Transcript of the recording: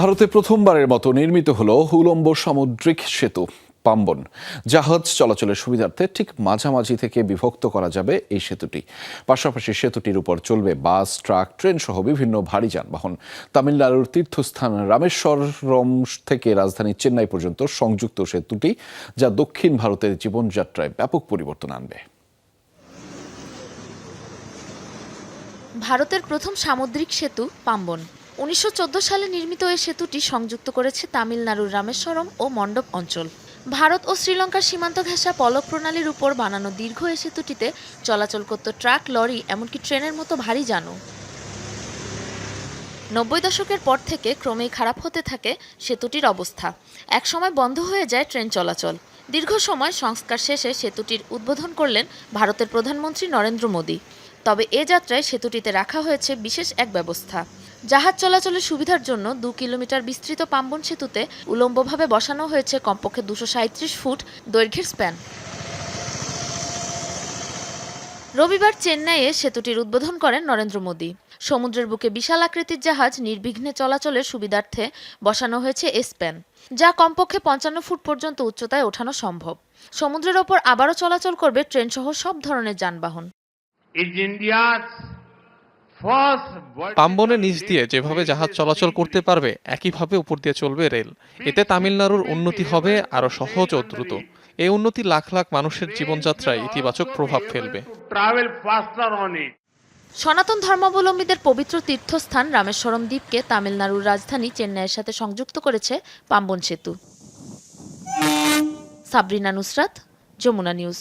ভারতে প্রথমবারের মতো নির্মিত হল উলম্ব সামুদ্রিক সেতু, পাম্বন। জাহাজ চলাচলের সুবিধার্থে ঠিক মাঝামাঝি থেকে বিভক্ত করা যাবে এই সেতুটি। পাশাপাশি সেতুটির উপর চলবে বাস, ট্রাক, ট্রেন সহ বিভিন্ন ভারী যানবাহন। তামিলনাড়ুর তীর্থস্থান রামেশ্বরম থেকে রাজধানী চেন্নাই পর্যন্ত সংযুক্ত সেতুটি, যা দক্ষিণ ভারতের জীবনযাত্রায় ব্যাপক পরিবর্তন আনবে। ভারতের প্রথম সামুদ্রিক সেতু, পাম্বন। উনিশশো চোদ্দ সালে নির্মিত এই সেতুটি সংযুক্ত করেছে তামিলনাড়ুর রামেশ্বরম ও মণ্ডপ অঞ্চল। ভারত ও শ্রীলঙ্কার সীমান্ত ঘেঁষা পলক প্রণালীর উপর বানানো দীর্ঘ এই সেতুটিতে চলাচল করত ট্রাক, লরি, এমনকি ট্রেনের মতো ভারী যানও। নব্বই দশকের পর থেকে ক্রমেই খারাপ হতে থাকে সেতুটির অবস্থা। একসময় বন্ধ হয়ে যায় ট্রেন চলাচল। দীর্ঘ সময় সংস্কার শেষে সেতুটির উদ্বোধন করলেন ভারতের প্রধানমন্ত্রী নরেন্দ্র মোদী। তবে এ যাত্রায় সেতুটিতে রাখা হয়েছে বিশেষ এক ব্যবস্থা। জাহাজ চলাচলের সুবিধার জন্য দু কিলোমিটার বিস্তৃত পাম্বন সেতুতে উলম্বভাবে বসানো হয়েছে কমপক্ষে দুশো ফুট দৈর্ঘ্যের স্প্যান। রবিবার চেন্নাইয়ে সেতুটির উদ্বোধন করেন নরেন্দ্র মোদী। সমুদ্রের বুকে বিশাল আকৃতির জাহাজ নির্বিঘ্নে চলাচলের সুবিধার্থে বসানো হয়েছে এসপ্যান যা কমপক্ষে পঞ্চান্ন ফুট পর্যন্ত উচ্চতায় ওঠানো সম্ভব। সমুদ্রের ওপর আবারও চলাচল করবে ট্রেন সহ সব ধরনের যানবাহন। পাম্বনের নিচ দিয়ে যেভাবে জাহাজ চলাচল করতে পারবে একইভাবে উপর দিয়ে চলবে রেল। এতে তামিলনাড়ুর উন্নতি হবে আরও সহজ ও দ্রুত। এই উন্নতি লাখ লাখ মানুষের জীবনযাত্রায় ইতিবাচক প্রভাব ফেলবে. সনাতন ধর্মাবলম্বীদের পবিত্র তীর্থস্থান রামেশ্বরম দ্বীপকে তামিলনাড়ুর রাজধানী চেন্নাইয়ের সাথে সংযুক্ত করেছে পাম্বন সেতু। সাবরিনা নুসরাত যমুনা নিউজ।